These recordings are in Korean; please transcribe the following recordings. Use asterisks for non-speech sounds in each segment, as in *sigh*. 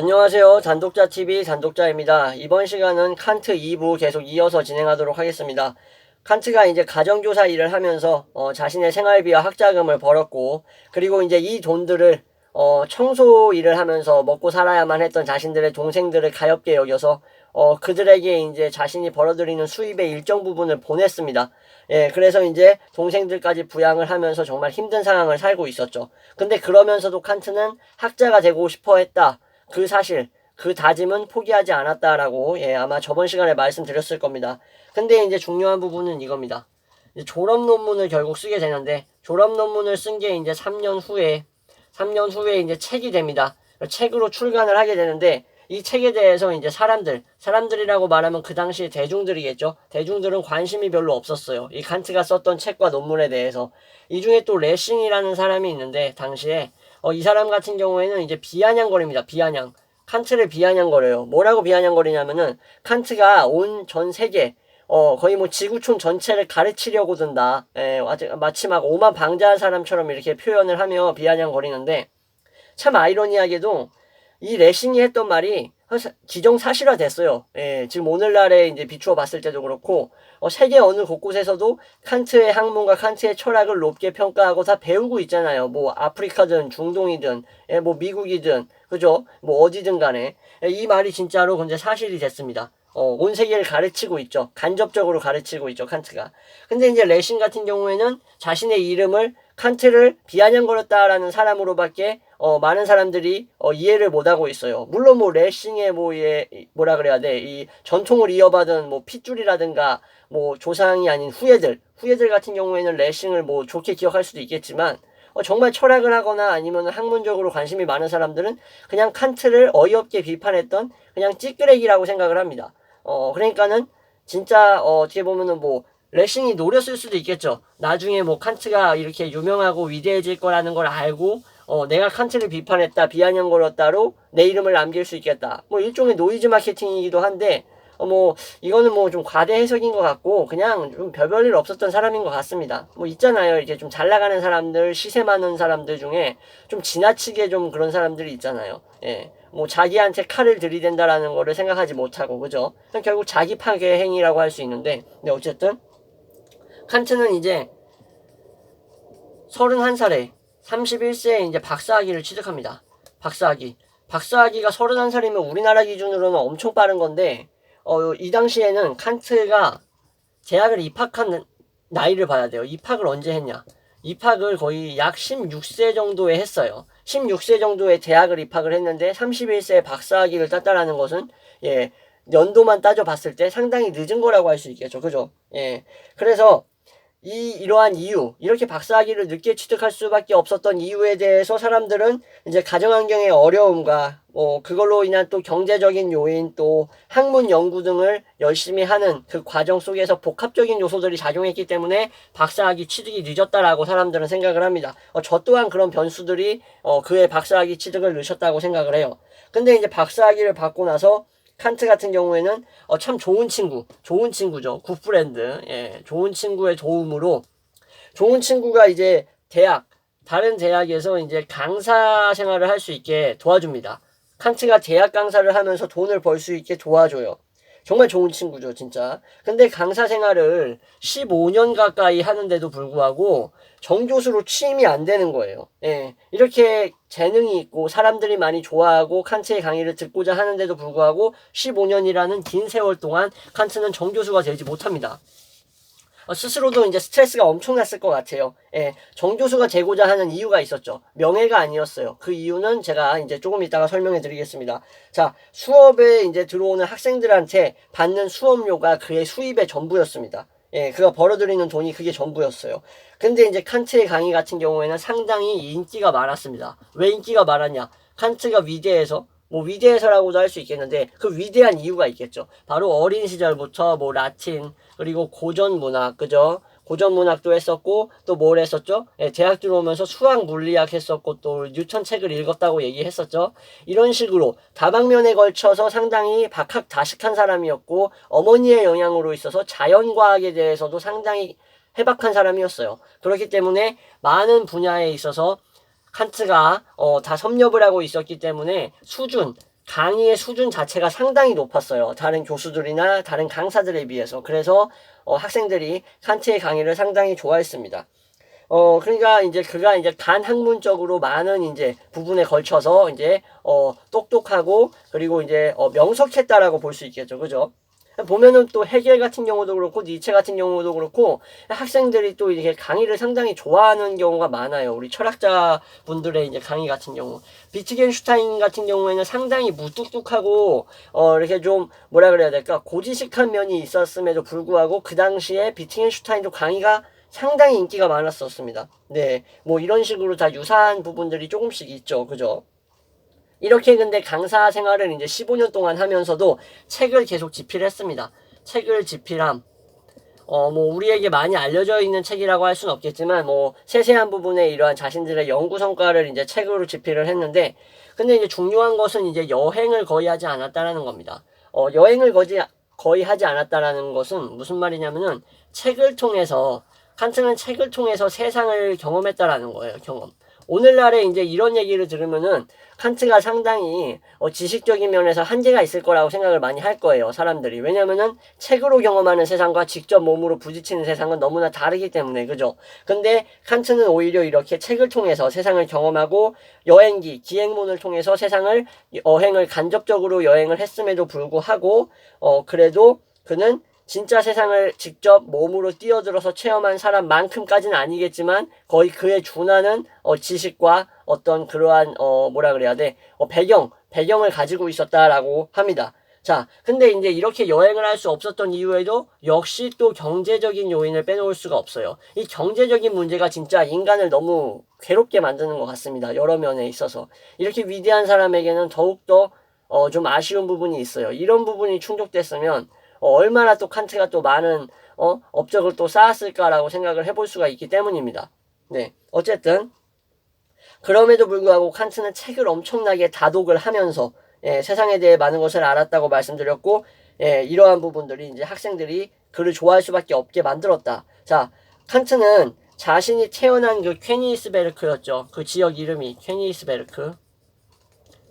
안녕하세요. 단독자TV 단독자입니다. 이번 시간은 칸트 2부 계속 이어서 진행하도록 하겠습니다. 칸트가 이제 가정교사 일을 하면서 어, 자신의 생활비와 학자금을 벌었고 그리고 이제 이 돈들을 어, 청소 일을 하면서 먹고 살아야만 했던 자신들의 동생들을 가엾게 여겨서 어, 그들에게 이제 자신이 벌어들이는 수입의 일정 부분을 보냈습니다. 예, 그래서 이제 동생들까지 부양을 하면서 정말 힘든 상황을 살고 있었죠. 근데 그러면서도 칸트는 학자가 되고 싶어 했다. 그 사실, 그 다짐은 포기하지 않았다라고, 예, 아마 저번 시간에 말씀드렸을 겁니다. 근데 이제 중요한 부분은 이겁니다. 졸업 논문을 결국 쓰게 되는데, 졸업 논문을 쓴 게 이제 3년 후에, 3년 후에 이제 책이 됩니다. 책으로 출간을 하게 되는데, 이 책에 대해서 이제 사람들, 사람들이라고 말하면 그 당시 대중들이겠죠. 대중들은 관심이 별로 없었어요. 이 칸트가 썼던 책과 논문에 대해서. 이 중에 또 레싱이라는 사람이 있는데, 당시에, 어, 이 사람 같은 경우에는 이제 비아냥거립니다. 비아냥. 칸트를 비아냥거려요. 뭐라고 비아냥거리냐면은, 칸트가 온 전 세계, 어, 거의 뭐 지구촌 전체를 가르치려고 든다. 예, 마치 막 오만 방자한 사람처럼 이렇게 표현을 하며 비아냥거리는데, 참 아이러니하게도 이 레싱이 했던 말이 기정사실화 됐어요. 예, 지금 오늘날에 이제 비추어 봤을 때도 그렇고, 어, 세계 어느 곳곳에서도 칸트의 학문과 칸트의 철학을 높게 평가하고 다 배우고 있잖아요. 뭐 아프리카든 중동이든, 예, 뭐 미국이든, 그죠? 뭐 어디든 간에. 예, 이 말이 진짜로 근데 사실이 됐습니다. 어, 온 세계를 가르치고 있죠. 간접적으로 가르치고 있죠, 칸트가. 근데 이제 레싱 같은 경우에는 자신의 이름을 칸트를 비아냥거렸다라는 사람으로밖에 어, 많은 사람들이 어, 이해를 못하고 있어요. 물론 뭐 레싱의 뭐 예, 뭐라 그래야 돼, 이 전통을 이어받은 뭐 핏줄이라든가 뭐 조상이 아닌 후예들, 후예들 같은 경우에는 레싱을 뭐 좋게 기억할 수도 있겠지만 어, 정말 철학을 하거나 아니면 학문적으로 관심이 많은 사람들은 그냥 칸트를 어이없게 비판했던 그냥 찌끄레기라고 생각을 합니다. 어, 그러니까는 진짜 어, 어떻게 보면은 뭐 레싱이 노렸을 수도 있겠죠. 나중에 뭐 칸트가 이렇게 유명하고 위대해질 거라는 걸 알고 어, 내가 칸트를 비판했다, 비아냥거렸다로 내 이름을 남길 수 있겠다. 뭐 일종의 노이즈 마케팅이기도 한데, 어, 뭐, 이거는 뭐 좀 과대 해석인 것 같고, 그냥 좀 별별 일 없었던 사람인 것 같습니다. 뭐 있잖아요. 이렇게 좀 잘 나가는 사람들, 시세 많은 사람들 중에 좀 지나치게 좀 그런 사람들이 있잖아요. 예. 뭐 자기한테 칼을 들이댄다라는 거를 생각하지 못하고, 그죠? 결국 자기 파괴 행위라고 할 수 있는데, 근데 어쨌든, 칸트는 이제 31살에 31세에 이제 박사학위를 취득합니다. 박사학위. 박사학위가 31살이면 우리나라 기준으로는 엄청 빠른 건데, 어, 이 당시에는 칸트가 대학을 입학한 나이를 봐야 돼요. 입학을 언제 했냐. 입학을 거의 약 16세 정도에 했어요. 16세 정도에 대학을 입학을 했는데 31세에 박사학위를 땄다라는 것은, 예, 연도만 따져 봤을 때 상당히 늦은 거라고 할 수 있겠죠. 그죠? 예. 그래서 이 이러한 이유, 이렇게 박사학위를 늦게 취득할 수밖에 없었던 이유에 대해서 사람들은 이제 가정환경의 어려움과 뭐 그걸로 인한 또 경제적인 요인 또 학문 연구 등을 열심히 하는 그 과정 속에서 복합적인 요소들이 작용했기 때문에 박사학위 취득이 늦었다라고 사람들은 생각을 합니다. 어, 저 또한 그런 변수들이 어, 그의 박사학위 취득을 늦췄다고 생각을 해요. 근데 이제 박사학위를 받고 나서 칸트 같은 경우에는 어, 참 좋은 친구, 좋은 친구죠. 굿프렌드, 예, 좋은 친구의 도움으로 좋은 친구가 이제 대학, 다른 대학에서 이제 강사 생활을 할 수 있게 도와줍니다. 칸트가 대학 강사를 하면서 돈을 벌 수 있게 도와줘요. 정말 좋은 친구죠, 진짜. 근데 강사 생활을 15년 가까이 하는데도 불구하고 정교수로 취임이 안 되는 거예요. 예. 이렇게 재능이 있고 사람들이 많이 좋아하고 칸트의 강의를 듣고자 하는데도 불구하고 15년이라는 긴 세월 동안 칸트는 정교수가 되지 못합니다. 어, 스스로도 이제 스트레스가 엄청났을 것 같아요. 예, 정교수가 되고자 하는 이유가 있었죠. 명예가 아니었어요. 그 이유는 제가 이제 조금 이따가 설명해 드리겠습니다. 자, 수업에 이제 들어오는 학생들한테 받는 수업료가 그의 수입의 전부였습니다. 예, 그가 벌어들이는 돈이 그게 전부였어요. 근데 이제 칸트의 강의 같은 경우에는 상당히 인기가 많았습니다. 왜 인기가 많았냐? 칸트가 위대해서 뭐 위대해서라고도 할 수 있겠는데 그 위대한 이유가 있겠죠. 바로 어린 시절부터 뭐 라틴 그리고 고전 문학 그죠? 고전 문학도 했었고 또 뭘 했었죠? 예, 대학 들어오면서 수학 물리학 했었고 또 뉴턴 책을 읽었다고 얘기했었죠. 이런 식으로 다방면에 걸쳐서 상당히 박학다식한 사람이었고 어머니의 영향으로 있어서 자연과학에 대해서도 상당히 해박한 사람이었어요. 그렇기 때문에 많은 분야에 있어서 칸트가 어, 다 섭렵을 하고 있었기 때문에 수준 강의의 수준 자체가 상당히 높았어요. 다른 교수들이나 다른 강사들에 비해서. 그래서 어, 학생들이 칸트의 강의를 상당히 좋아했습니다. 어, 그러니까 이제 그가 이제 간 학문적으로 많은 이제 부분에 걸쳐서 이제 어, 똑똑하고 그리고 이제 어, 명석했다라고 볼 수 있겠죠. 그죠? 보면은 또 해겔 같은 경우도 그렇고 니체 같은 경우도 그렇고 학생들이 또 이렇게 강의를 상당히 좋아하는 경우가 많아요. 우리 철학자 분들의 이제 강의 같은 경우. 비트겐슈타인 같은 경우에는 상당히 무뚝뚝하고 어 이렇게 좀 뭐라 그래야 될까 고지식한 면이 있었음에도 불구하고 그 당시에 비트겐슈타인도 강의가 상당히 인기가 많았었습니다. 네, 뭐 이런 식으로 다 유사한 부분들이 조금씩 있죠, 그죠? 이렇게 근데 강사 생활을 이제 15년 동안 하면서도 책을 계속 집필했습니다. 책을 집필함. 어, 뭐, 우리에게 많이 알려져 있는 책이라고 할 수는 없겠지만, 뭐, 세세한 부분에 이러한 자신들의 연구 성과를 이제 책으로 집필을 했는데, 근데 이제 중요한 것은 이제 여행을 거의 하지 않았다라는 겁니다. 어, 여행을 거의, 거의 하지 않았다라는 것은 무슨 말이냐면은, 책을 통해서, 칸트는 책을 통해서 세상을 경험했다라는 거예요, 경험. 오늘날에 이제 이런 얘기를 들으면은 칸트가 상당히 어, 지식적인 면에서 한계가 있을 거라고 생각을 많이 할 거예요, 사람들이. 왜냐면은 책으로 경험하는 세상과 직접 몸으로 부딪히는 세상은 너무나 다르기 때문에, 그죠? 근데 칸트는 오히려 이렇게 책을 통해서 세상을 경험하고 여행기, 기행문을 통해서 세상을 여행을 간접적으로 여행을 했음에도 불구하고 어, 그래도 그는 진짜 세상을 직접 몸으로 뛰어들어서 체험한 사람만큼까지는 아니겠지만 거의 그에 준하는 어, 지식과 어떤 그러한 어, 뭐라 그래야 돼 어, 배경 배경을 가지고 있었다라고 합니다. 자, 근데 이제 이렇게 여행을 할 수 없었던 이유에도 역시 또 경제적인 요인을 빼놓을 수가 없어요. 이 경제적인 문제가 진짜 인간을 너무 괴롭게 만드는 것 같습니다. 여러 면에 있어서 이렇게 위대한 사람에게는 더욱더 어, 좀 아쉬운 부분이 있어요. 이런 부분이 충족됐으면 어, 얼마나 또 칸트가 또 많은 어, 업적을 또 쌓았을까라고 생각을 해볼 수가 있기 때문입니다. 네, 어쨌든 그럼에도 불구하고 칸트는 책을 엄청나게 다독을 하면서 예, 세상에 대해 많은 것을 알았다고 말씀드렸고 예, 이러한 부분들이 이제 학생들이 그를 좋아할 수밖에 없게 만들었다. 자, 칸트는 자신이 태어난 그 퀘니스베르크였죠. 그 지역 이름이 퀘니스베르크.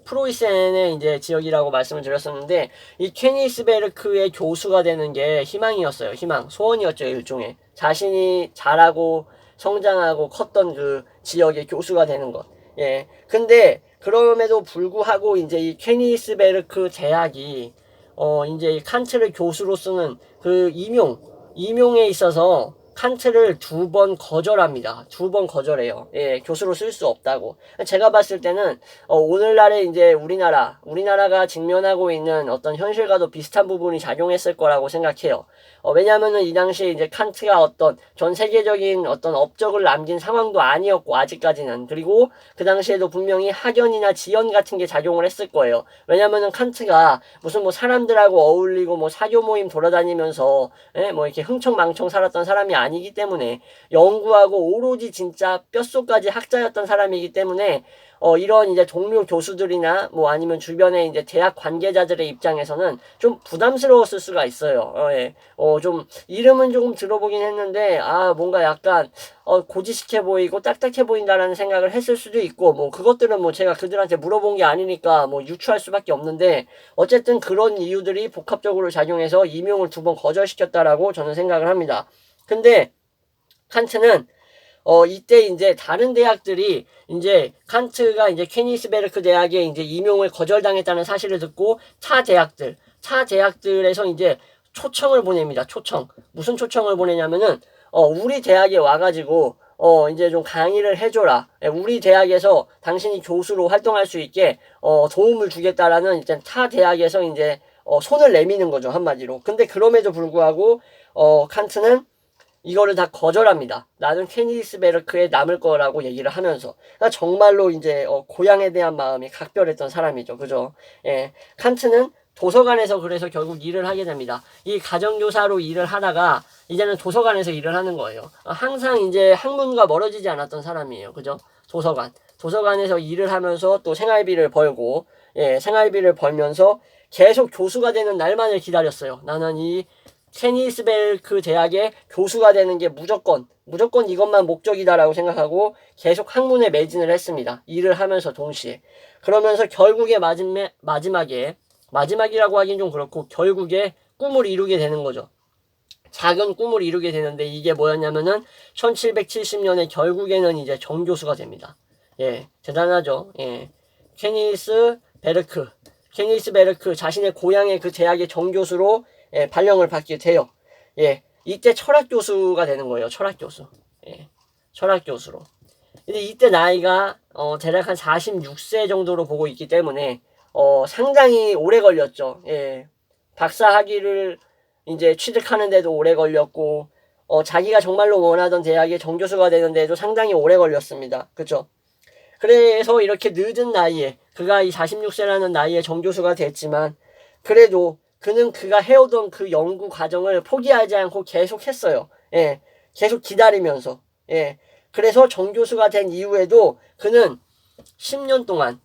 프로이센의 이제 지역이라고 말씀을 드렸었는데 이 케니스베르크의 교수가 되는 게 희망이었어요. 희망, 소원이었죠 일종의 자신이 자라고 성장하고 컸던 그 지역의 교수가 되는 것. 예. 근데 그럼에도 불구하고 이제 이 케니스베르크 대학이 어 이제 칸트를 교수로 쓰는 그 임용 임용에 있어서 칸트를 두 번 거절합니다. 두 번 거절해요. 예, 교수로 쓸 수 없다고. 제가 봤을 때는 어, 오늘날에 이제 우리나라, 우리나라가 직면하고 있는 어떤 현실과도 비슷한 부분이 작용했을 거라고 생각해요. 어, 왜냐하면은 이 당시에 이제 칸트가 어떤 전 세계적인 어떤 업적을 남긴 상황도 아니었고 아직까지는 그리고 그 당시에도 분명히 학연이나 지연 같은 게 작용을 했을 거예요. 왜냐하면은 칸트가 무슨 뭐 사람들하고 어울리고 뭐 사교 모임 돌아다니면서 예, 뭐 이렇게 흥청망청 살았던 사람이 아니. 아니기 때문에 연구하고 오로지 진짜 뼛속까지 학자였던 사람이기 때문에 어, 이런 이제 동료 교수들이나 뭐 아니면 주변에 이제 대학 관계자들의 입장에서는 좀 부담스러웠을 수가 있어요. 어, 예. 어, 좀 이름은 조금 들어보긴 했는데 아, 뭔가 약간 어, 고지식해 보이고 딱딱해 보인다라는 생각을 했을 수도 있고 뭐 그것들은 뭐 제가 그들한테 물어본 게 아니니까 뭐 유추할 수밖에 없는데 어쨌든 그런 이유들이 복합적으로 작용해서 임용을 두 번 거절시켰다라고 저는 생각을 합니다. 근데 칸트는 어 이때 이제 다른 대학들이 이제 칸트가 이제 케니스베르크 대학에 이제 임용을 거절당했다는 사실을 듣고 타 대학들 타 대학들에서 이제 초청을 보냅니다. 초청 무슨 초청을 보내냐면은 어 우리 대학에 와가지고 어 이제 좀 강의를 해줘라. 예, 우리 대학에서 당신이 교수로 활동할 수 있게 어 도움을 주겠다라는 이제 타 대학에서 이제 어 손을 내미는 거죠 한마디로. 근데 그럼에도 불구하고 어 칸트는 이거를 다 거절합니다. 나는 케니스베르크에 남을 거라고 얘기를 하면서 그러니까 정말로 이제 어, 고향에 대한 마음이 각별했던 사람이죠. 그죠? 예. 칸트는 도서관에서 그래서 결국 일을 하게 됩니다. 이 가정교사로 일을 하다가 이제는 도서관에서 일을 하는 거예요. 항상 이제 학문과 멀어지지 않았던 사람이에요. 그죠? 도서관. 도서관에서 일을 하면서 또 생활비를 벌고, 예, 생활비를 벌면서 계속 교수가 되는 날만을 기다렸어요. 나는 이 케니스 벨크 대학의 교수가 되는 게 무조건 무조건 이것만 목적이다라고 생각하고 계속 학문에 매진을 했습니다. 일을 하면서 동시에 그러면서 결국에 마지막, 마지막에 마지막이라고 하긴 좀 그렇고 결국에 꿈을 이루게 되는 거죠. 작은 꿈을 이루게 되는데 이게 뭐였냐면은 1770년에 결국에는 이제 정교수가 됩니다. 예, 대단하죠. 예. 케니스 베르크, 케니스 베르크 자신의 고향의 그 대학의 정교수로 예, 발령을 받게 돼요. 예, 이때 철학 교수가 되는 거예요. 철학 교수. 예, 철학 교수로. 근데 이때 나이가 어, 대략 한 46세 정도로 보고 있기 때문에 어, 상당히 오래 걸렸죠. 예, 박사 학위를 이제 취득하는데도 오래 걸렸고 어, 자기가 정말로 원하던 대학의 정교수가 되는데도 상당히 오래 걸렸습니다. 그죠? 그래서 이렇게 늦은 나이에 그가 이 46세라는 나이에 정교수가 됐지만 그래도 그는 그가 해오던 그 연구 과정을 포기하지 않고 계속 했어요. 예. 계속 기다리면서. 예. 그래서 정교수가 된 이후에도 그는 10년 동안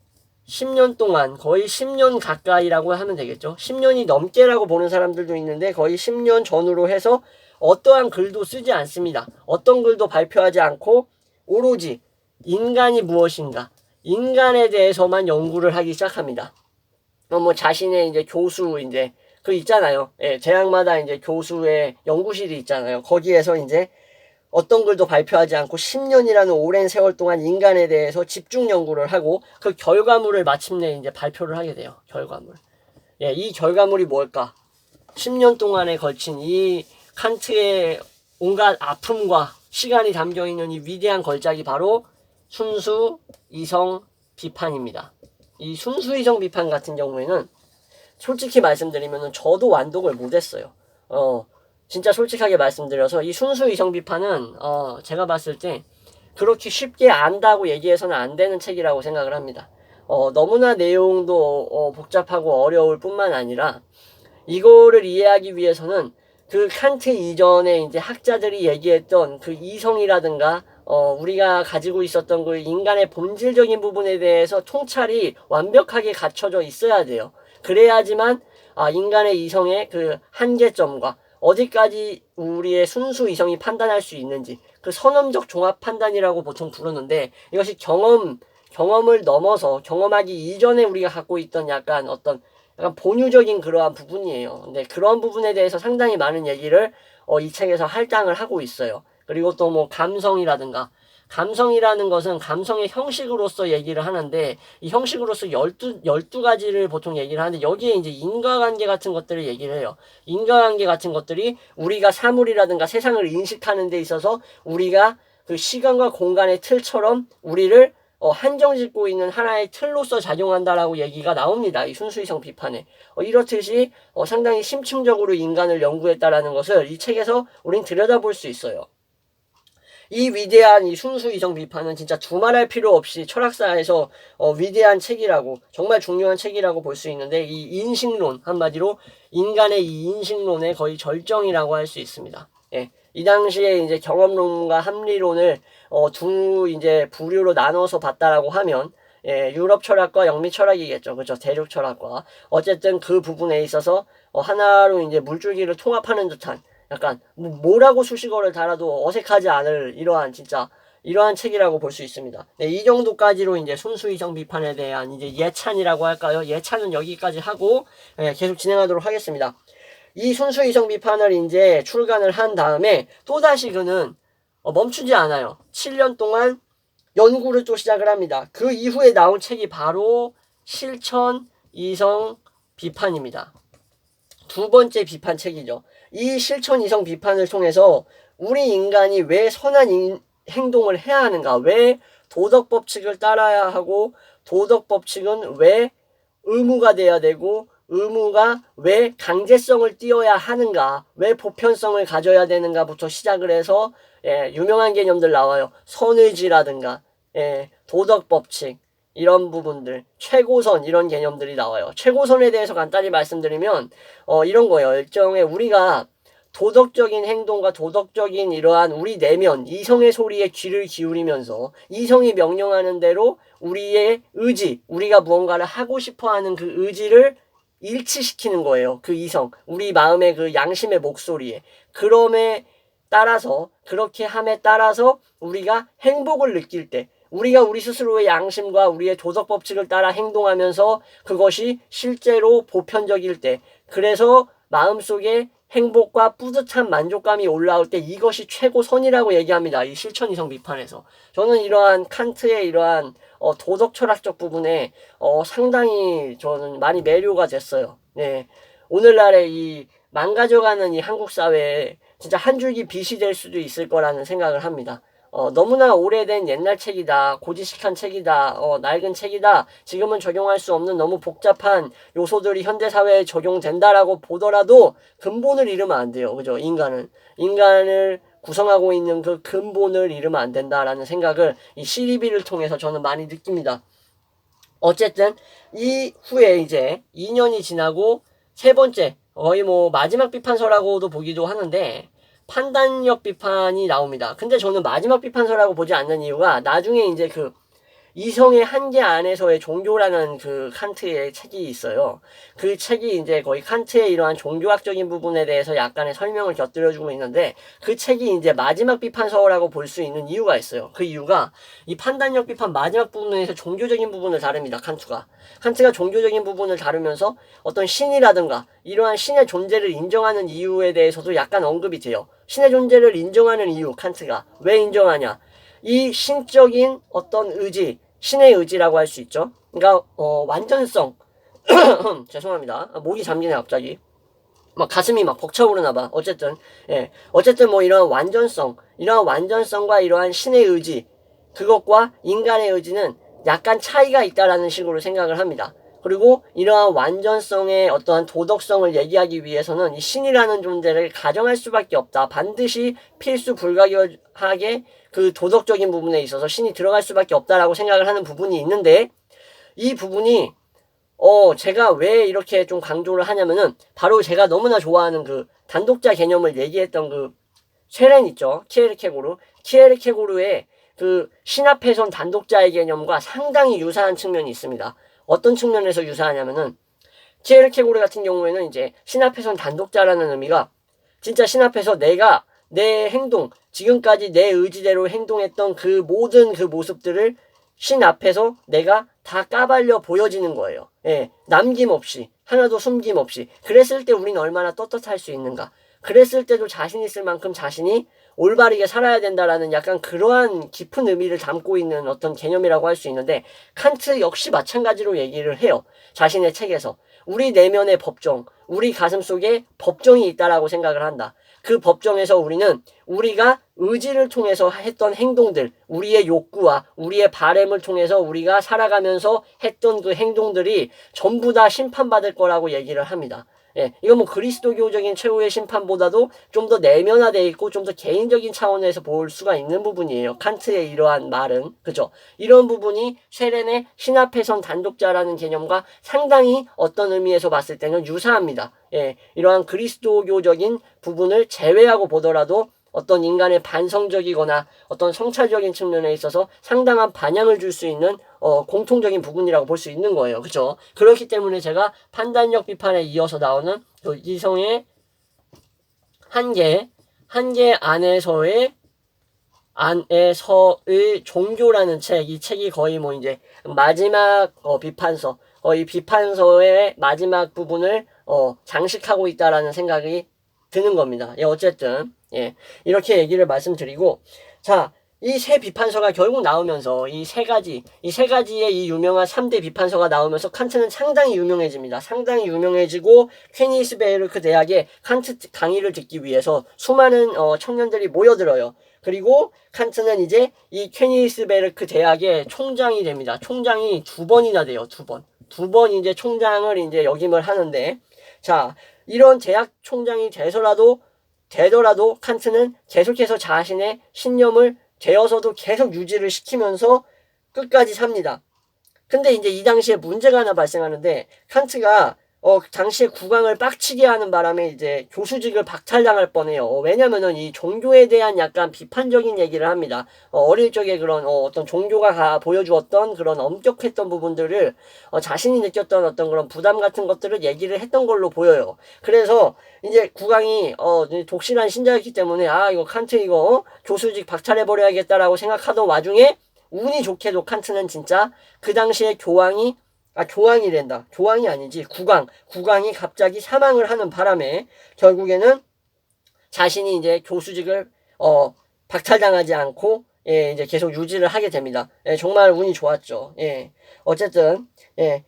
10년 동안 거의 10년 가까이라고 하면 되겠죠. 10년이 넘게라고 보는 사람들도 있는데 거의 10년 전후로 해서 어떠한 글도 쓰지 않습니다. 어떤 글도 발표하지 않고 오로지 인간이 무엇인가, 인간에 대해서만 연구를 하기 시작합니다. 어, 뭐 자신의 이제 교수 이제 그 있잖아요. 예, 대학마다 이제 교수의 연구실이 있잖아요. 거기에서 이제 어떤 글도 발표하지 않고 10년이라는 오랜 세월 동안 인간에 대해서 집중 연구를 하고 그 결과물을 마침내 이제 발표를 하게 돼요. 결과물. 예, 이 결과물이 뭘까? 10년 동안에 걸친 이 칸트의 온갖 아픔과 시간이 담겨 있는 이 위대한 걸작이 바로 순수 이성 비판입니다. 이 순수 이성 비판 같은 경우에는 솔직히 말씀드리면 저도 완독을 못했어요. 어, 진짜 솔직하게 말씀드려서 이 순수 이성 비판은 어, 제가 봤을 때 그렇게 쉽게 안다고 얘기해서는 안 되는 책이라고 생각을 합니다. 어, 너무나 내용도 어, 복잡하고 어려울 뿐만 아니라 이거를 이해하기 위해서는 그 칸트 이전에 이제 학자들이 얘기했던 그 이성이라든가 어, 우리가 가지고 있었던 그 인간의 본질적인 부분에 대해서 통찰이 완벽하게 갖춰져 있어야 돼요. 그래야지만 아, 인간의 이성의 그 한계점과 어디까지 우리의 순수 이성이 판단할 수 있는지 그 선언적 종합 판단이라고 보통 부르는데 이것이 경험 경험을 넘어서 경험하기 이전에 우리가 갖고 있던 약간 어떤 약간 본유적인 그러한 부분이에요. 근데 그런 부분에 대해서 상당히 많은 얘기를 어, 이 책에서 할당을 하고 있어요. 그리고 또 뭐 감성이라든가 감성이라는 것은 감성의 형식으로서 얘기를 하는데 이 형식으로서 12, 12가지를 보통 얘기를 하는데 여기에 이제 인과관계 같은 것들을 얘기를 해요. 인과관계 같은 것들이 우리가 사물이라든가 세상을 인식하는 데 있어서 우리가 그 시간과 공간의 틀처럼 우리를 어, 한정 짓고 있는 하나의 틀로서 작용한다라고 얘기가 나옵니다. 이 순수이성 비판에. 어, 이렇듯이 어, 상당히 심층적으로 인간을 연구했다라는 것을 이 책에서 우린 들여다볼 수 있어요. 이 위대한 이 순수 이성 비판은 진짜 두말할 필요 없이 철학사에서 어, 위대한 책이라고 정말 중요한 책이라고 볼 수 있는데 이 인식론 한마디로 인간의 이 인식론의 거의 절정이라고 할 수 있습니다. 예. 이 당시에 이제 경험론과 합리론을 어, 두 이제 부류로 나눠서 봤다라고 하면 예, 유럽 철학과 영미 철학이겠죠. 그렇죠. 대륙 철학과 어쨌든 그 부분에 있어서 어, 하나로 이제 물줄기를 통합하는 듯한 약간 뭐 뭐라고 수식어를 달아도 어색하지 않을 이러한 진짜 이러한 책이라고 볼 수 있습니다. 네, 이 정도까지로 이제 순수이성 비판에 대한 이제 예찬이라고 할까요? 예찬은 여기까지 하고 네, 계속 진행하도록 하겠습니다. 이 순수이성 비판을 이제 출간을 한 다음에 또다시 그는 어, 멈추지 않아요. 7년 동안 연구를 또 시작을 합니다. 그 이후에 나온 책이 바로 실천 이성 비판입니다. 두 번째 비판 책이죠. 이 실천 이성 비판을 통해서 우리 인간이 왜 선한 인, 행동을 해야 하는가? 왜 도덕 법칙을 따라야 하고 도덕 법칙은 왜 의무가 돼야 되고 의무가 왜 강제성을 띄어야 하는가? 왜 보편성을 가져야 되는가부터 시작을 해서 예, 유명한 개념들 나와요. 선의지라든가 예, 도덕 법칙 이런 부분들, 최고선 이런 개념들이 나와요. 최고선에 대해서 간단히 말씀드리면 어, 이런 거예요. 일종의 우리가 도덕적인 행동과 도덕적인 이러한 우리 내면 이성의 소리에 귀를 기울이면서 이성이 명령하는 대로 우리의 의지, 우리가 무언가를 하고 싶어 하는 그 의지를 일치시키는 거예요. 그 이성, 우리 마음의 그 양심의 목소리에. 그럼에 따라서, 그렇게 함에 따라서 우리가 행복을 느낄 때, 우리가 우리 스스로의 양심과 우리의 도덕 법칙을 따라 행동하면서 그것이 실제로 보편적일 때, 그래서 마음속에 행복과 뿌듯한 만족감이 올라올 때 이것이 최고선이라고 얘기합니다. 이 실천 이성 비판에서. 저는 이러한 칸트의 이러한 어, 도덕 철학적 부분에 어, 상당히 저는 많이 매료가 됐어요. 네. 오늘날의 이 망가져가는 이 한국 사회에 진짜 한 줄기 빛이 될 수도 있을 거라는 생각을 합니다. 어, 너무나 오래된 옛날 책이다, 고지식한 책이다, 어, 낡은 책이다, 지금은 적용할 수 없는 너무 복잡한 요소들이 현대사회에 적용된다라고 보더라도 근본을 잃으면 안 돼요. 그죠? 인간은. 인간을 구성하고 있는 그 근본을 잃으면 안 된다라는 생각을 이 시리비를 통해서 저는 많이 느낍니다. 어쨌든, 이 후에 이제 2년이 지나고 세 번째, 거의 뭐 마지막 비판서라고도 보기도 하는데, 판단력 비판이 나옵니다. 근데 저는 마지막 비판서라고 보지 않는 이유가 나중에 이제 그 이성의 한계 안에서의 종교라는 그 칸트의 책이 있어요. 그 책이 이제 거의 칸트의 이러한 종교학적인 부분에 대해서 약간의 설명을 곁들여주고 있는데 그 책이 이제 마지막 비판서라고 볼 수 있는 이유가 있어요. 그 이유가 이 판단력 비판 마지막 부분에서 종교적인 부분을 다룹니다. 칸트가. 칸트가 종교적인 부분을 다루면서 어떤 신이라든가 이러한 신의 존재를 인정하는 이유에 대해서도 약간 언급이 돼요. 신의 존재를 인정하는 이유, 칸트가. 왜 인정하냐? 이 신적인 어떤 의지, 신의 의지라고 할 수 있죠. 그러니까 어, 완전성. *clears throat* 죄송합니다. 아, 목이 잠기네 갑자기. 막 가슴이 막 벅차오르나 봐. 어쨌든 예, 어쨌든 뭐 이런 완전성, 이러한 완전성과 이러한 신의 의지, 그것과 인간의 의지는 약간 차이가 있다라는 식으로 생각을 합니다. 그리고 이러한 완전성의 어떠한 도덕성을 얘기하기 위해서는 이 신이라는 존재를 가정할 수밖에 없다. 반드시 필수 불가결하게 그 도덕적인 부분에 있어서 신이 들어갈 수밖에 없다라고 생각을 하는 부분이 있는데 이 부분이 어 제가 왜 이렇게 좀 강조를 하냐면은 바로 제가 너무나 좋아하는 그 단독자 개념을 얘기했던 그 쉐렌 있죠 키에르케고르 키에르케고르의 그 신합해선 단독자의 개념과 상당히 유사한 측면이 있습니다. 어떤 측면에서 유사하냐면은 키에르 케고르 같은 경우에는 이제 신합해선 단독자라는 의미가 진짜 신합해서 내가 내 행동 지금까지 내 의지대로 행동했던 그 모든 그 모습들을 신 앞에서 내가 다 까발려 보여지는 거예요. 예, 남김없이 하나도 숨김없이 그랬을 때 우리는 얼마나 떳떳할 수 있는가? 그랬을 때도 자신 있을 만큼 자신이 올바르게 살아야 된다라는 약간 그러한 깊은 의미를 담고 있는 어떤 개념이라고 할 수 있는데 칸트 역시 마찬가지로 얘기를 해요. 자신의 책에서 우리 내면의 법정, 우리 가슴 속에 법정이 있다라고 생각을 한다. 그 법정에서 우리는 우리가 의지를 통해서 했던 행동들, 우리의 욕구와 우리의 바램을 통해서 우리가 살아가면서 했던 그 행동들이 전부 다 심판받을 거라고 얘기를 합니다. 예, 이건 뭐 그리스도교적인 최후의 심판보다도 좀 더 내면화되어 있고 좀 더 개인적인 차원에서 볼 수가 있는 부분이에요. 칸트의 이러한 말은. 그죠? 이런 부분이 쉐렌의 신합해선 단독자라는 개념과 상당히 어떤 의미에서 봤을 때는 유사합니다. 예, 이러한 그리스도교적인 부분을 제외하고 보더라도 어떤 인간의 반성적이거나 어떤 성찰적인 측면에 있어서 상당한 반향을 줄 수 있는 어, 공통적인 부분이라고 볼 수 있는 거예요. 그죠? 그렇기 때문에 제가 판단력 비판에 이어서 나오는 그 이성의 한계, 한계 안에서의 안에서의 종교라는 책, 이 책이 거의 뭐 이제 마지막 어, 비판서, 거의 비판서의 마지막 부분을 어, 장식하고 있다라는 생각이 드는 겁니다. 예, 어쨌든 예, 이렇게 얘기를 말씀드리고 자, 이 세 비판서가 결국 나오면서 이 세 가지, 이 세 가지의 이 유명한 3대 비판서가 나오면서 칸트는 상당히 유명해집니다. 상당히 유명해지고 퀘니스베르크 대학에 칸트 강의를 듣기 위해서 수많은 어, 청년들이 모여들어요. 그리고 칸트는 이제 이 퀘니스베르크 대학의 총장이 됩니다. 총장이 두 번이나 돼요. 두 번. 두 번 이제 총장을 이제 역임을 하는데 자, 이런 대학 총장이 돼서라도 되더라도 칸트는 계속해서 자신의 신념을 되어서도 계속 유지를 시키면서 끝까지 삽니다. 근데 이제 이 당시에 문제가 하나 발생하는데 칸트가 어, 당시에 국왕을 빡치게 하는 바람에 이제 교수직을 박탈당할 뻔해요. 어, 왜냐면은 이 종교에 대한 약간 비판적인 얘기를 합니다. 어, 릴 적에 그런 어, 떤 종교가 가, 보여주었던 그런 엄격했던 부분들을 어, 자신이 느꼈던 어떤 그런 부담 같은 것들을 얘기를 했던 걸로 보여요. 그래서 이제 국왕이 어, 독실한 신자였기 때문에 아 이거 칸트 이거 어? 교수직 박탈해버려야겠다라고 생각하던 와중에 운이 좋게도 칸트는 진짜 그 당시에 교황이 아 교황이랜다. 교황이 아니지 국왕. 국왕이 갑자기 사망을 하는 바람에 결국에는 자신이 이제 교수직을 어 박탈당하지 않고 예 이제 계속 유지를 하게 됩니다. 예 정말 운이 좋았죠. 예 어쨌든 예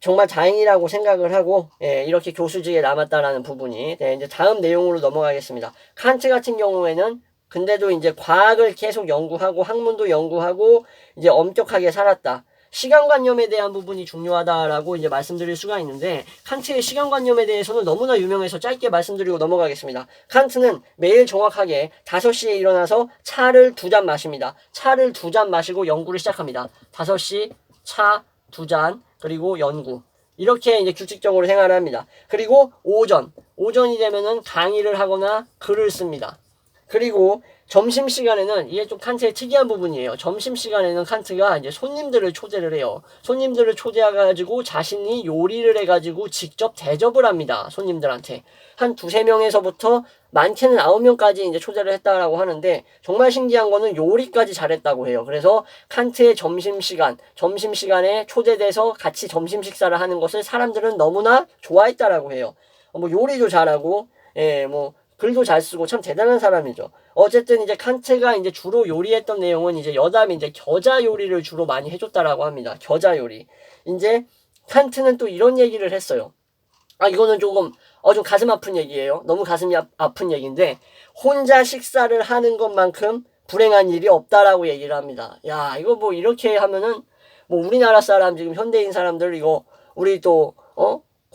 정말 다행이라고 생각을 하고 예, 이렇게 교수직에 남았다라는 부분이 네, 이제 다음 내용으로 넘어가겠습니다. 칸트 같은 경우에는 근데도 이제 과학을 계속 연구하고 학문도 연구하고 이제 엄격하게 살았다. 시간관념에 대한 부분이 중요하다라고 이제 말씀드릴 수가 있는데 칸트의 시간관념에 대해서는 너무나 유명해서 짧게 말씀드리고 넘어가겠습니다. 칸트는 매일 정확하게 5시에 일어나서 차를 두 잔 마십니다. 차를 두 잔 마시고 연구를 시작합니다. 5시 차 두 잔 그리고 연구 이렇게 이제 규칙적으로 생활을 합니다. 그리고 오전 오전이 되면은 강의를 하거나 글을 씁니다. 그리고 점심 시간에는 이게 좀 칸트의 특이한 부분이에요. 점심 시간에는 칸트가 이제 손님들을 초대를 해요. 손님들을 초대해가지고 자신이 요리를 해가지고 직접 대접을 합니다. 손님들한테 한 두세 명에서부터 많게는 아홉 명까지 이제 초대를 했다라고 하는데 정말 신기한 거는 요리까지 잘했다고 해요. 그래서 칸트의 점심 시간, 점심 시간에 초대돼서 같이 점심 식사를 하는 것을 사람들은 너무나 좋아했다라고 해요. 뭐 요리도 잘하고, 예, 뭐 글도 잘 쓰고 참 대단한 사람이죠. 어쨌든 이제 칸트가 이제 주로 요리했던 내용은 이제 여담이 이제 겨자 요리를 주로 많이 해줬다라고 합니다. 겨자 요리. 이제 칸트는 또 이런 얘기를 했어요. 아 이거는 조금 어 좀 가슴 아픈 얘기예요. 너무 가슴이 아, 아픈 얘기인데 혼자 식사를 하는 것만큼 불행한 일이 없다라고 얘기를 합니다. 야 이거 뭐 이렇게 하면은 뭐 우리나라 사람 지금 현대인 사람들 이거 우리 또어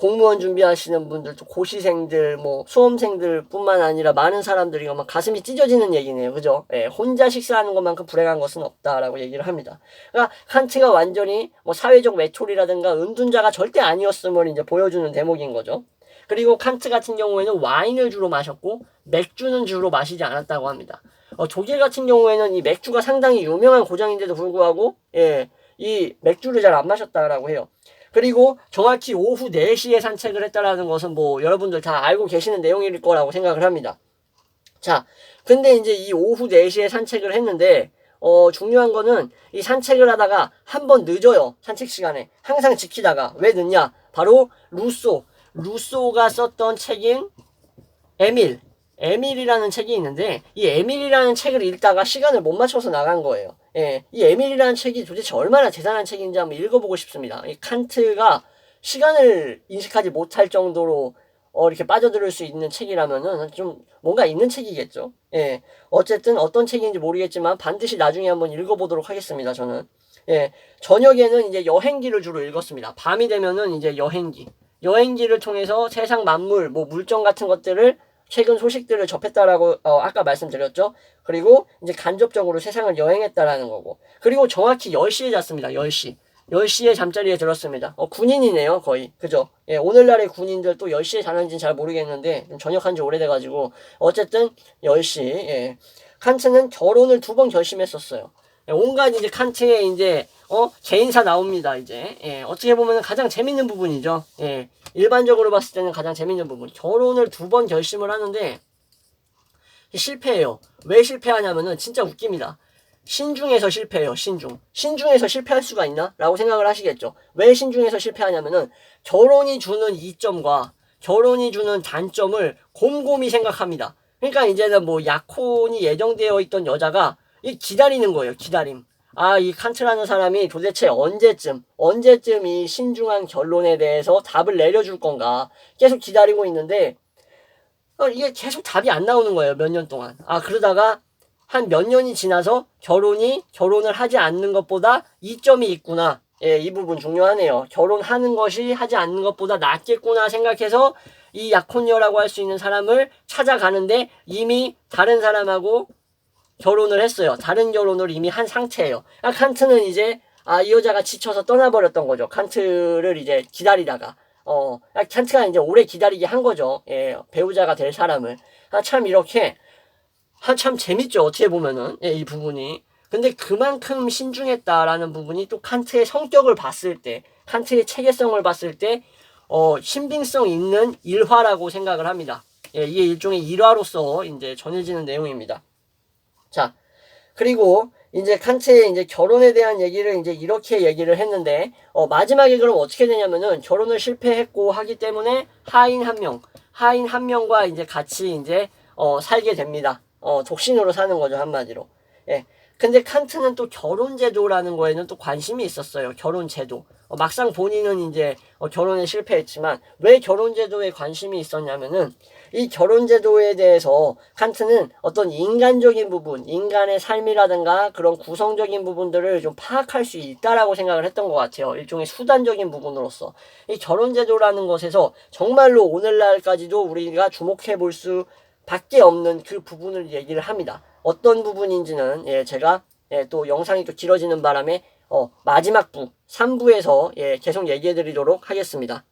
공무원 준비하시는 분들, 또 고시생들, 뭐 수험생들 뿐만 아니라 많은 사람들이 막 가슴이 찢어지는 얘기네요. 그죠? 예, 혼자 식사하는 것만큼 불행한 것은 없다라고 얘기를 합니다. 그러니까 칸트가 완전히 뭐 사회적 외톨이라든가 은둔자가 절대 아니었음을 이제 보여주는 대목인 거죠. 그리고 칸트 같은 경우에는 와인을 주로 마셨고 맥주는 주로 마시지 않았다고 합니다. 어, 독일 같은 경우에는 이 맥주가 상당히 유명한 고장인데도 불구하고 예, 이 맥주를 잘 안 마셨다라고 해요. 그리고 정확히 오후 4시에 산책을 했다라는 것은 뭐 여러분들 다 알고 계시는 내용일 거라고 생각을 합니다. 자, 근데 이제 이 오후 4시에 산책을 했는데 어, 중요한 거는 이 산책을 하다가 한 번 늦어요. 산책 시간에. 항상 지키다가. 왜 늦냐? 바로 루소. 루소가 썼던 책인 에밀. 에밀이라는 책이 있는데 이 에밀이라는 책을 읽다가 시간을 못 맞춰서 나간 거예요. 예, 이 에밀이라는 책이 도대체 얼마나 대단한 책인지 한번 읽어보고 싶습니다. 이 칸트가 시간을 인식하지 못할 정도로 어, 이렇게 빠져들을 수 있는 책이라면은 좀 뭔가 있는 책이겠죠. 예. 어쨌든 어떤 책인지 모르겠지만 반드시 나중에 한번 읽어보도록 하겠습니다. 저는. 예. 저녁에는 이제 여행기를 주로 읽었습니다. 밤이 되면은 이제 여행기. 여행기를 통해서 세상 만물, 뭐 물정 같은 것들을 최근 소식들을 접했다라고 어, 아까 말씀드렸죠. 그리고 이제 간접적으로 세상을 여행했다라는 거고. 그리고 정확히 10시에 잤습니다. 10시. 10시에 잠자리에 들었습니다. 어, 군인이네요, 거의. 그죠? 예, 오늘날의 군인들 또 10시에 자는지는 잘 모르겠는데, 전역한 지 오래돼가지고, 어쨌든 10시, 예. 칸트는 결혼을 두 번 결심했었어요. 예, 온갖 이제 칸트의 이제, 어, 개인사 나옵니다, 이제. 예, 어떻게 보면 가장 재밌는 부분이죠. 예, 일반적으로 봤을 때는 가장 재밌는 부분. 결혼을 두 번 결심을 하는데, 실패해요. 왜 실패하냐면은 진짜 웃깁니다. 신중에서 실패해요. 신중. 신중에서 실패할 수가 있나? 라고 생각을 하시겠죠. 왜 신중에서 실패하냐면은 결혼이 주는 이점과 결혼이 주는 단점을 곰곰이 생각합니다. 그러니까 이제는 뭐 약혼이 예정되어 있던 여자가 기다리는 거예요. 기다림. 아, 이 칸트라는 사람이 도대체 언제쯤, 언제쯤 이 신중한 결론에 대해서 답을 내려줄 건가. 계속 기다리고 있는데, 어, 이게 계속 답이 안 나오는 거예요. 몇 년 동안. 아, 그러다가 한 몇 년이 지나서 결혼이, 결혼을 하지 않는 것보다 이점이 있구나. 예, 이 부분 중요하네요. 결혼하는 것이 하지 않는 것보다 낫겠구나 생각해서 이 약혼녀라고 할 수 있는 사람을 찾아가는데 이미 다른 사람하고 결혼을 했어요. 다른 결혼을 이미 한 상태예요. 아, 칸트는 이제 아, 이 여자가 지쳐서 떠나버렸던 거죠. 칸트를 이제 기다리다가. 어, 칸트가 이제 오래 기다리게 한 거죠. 예, 배우자가 될 사람을. 아, 참 이렇게, 아, 참 재밌죠. 어떻게 보면은, 예, 이 부분이. 근데 그만큼 신중했다라는 부분이 또 칸트의 성격을 봤을 때, 칸트의 체계성을 봤을 때, 어, 신빙성 있는 일화라고 생각을 합니다. 예, 이게 일종의 일화로서 이제 전해지는 내용입니다. 자, 그리고 이제 칸트의 이제 결혼에 대한 얘기를 이제 이렇게 얘기를 했는데, 어, 마지막에 그럼 어떻게 되냐면은 결혼을 실패했고 하기 때문에 하인 한 명, 하인 한 명과 이제 같이 이제, 어, 살게 됩니다. 어, 독신으로 사는 거죠, 한마디로. 예. 근데 칸트는 또 결혼제도라는 거에는 또 관심이 있었어요. 결혼제도. 어, 막상 본인은 이제 어, 결혼에 실패했지만 왜 결혼제도에 관심이 있었냐면은 이 결혼제도에 대해서 칸트는 어떤 인간적인 부분, 인간의 삶이라든가 그런 구성적인 부분들을 좀 파악할 수 있다라고 생각을 했던 것 같아요. 일종의 수단적인 부분으로서. 이 결혼제도라는 것에서 정말로 오늘날까지도 우리가 주목해 볼 수 밖에 없는 그 부분을 얘기를 합니다. 어떤 부분인지는 예, 제가 예, 또 영상이 또 길어지는 바람에 어, 마지막 부 3부에서 예, 계속 얘기해 드리도록 하겠습니다.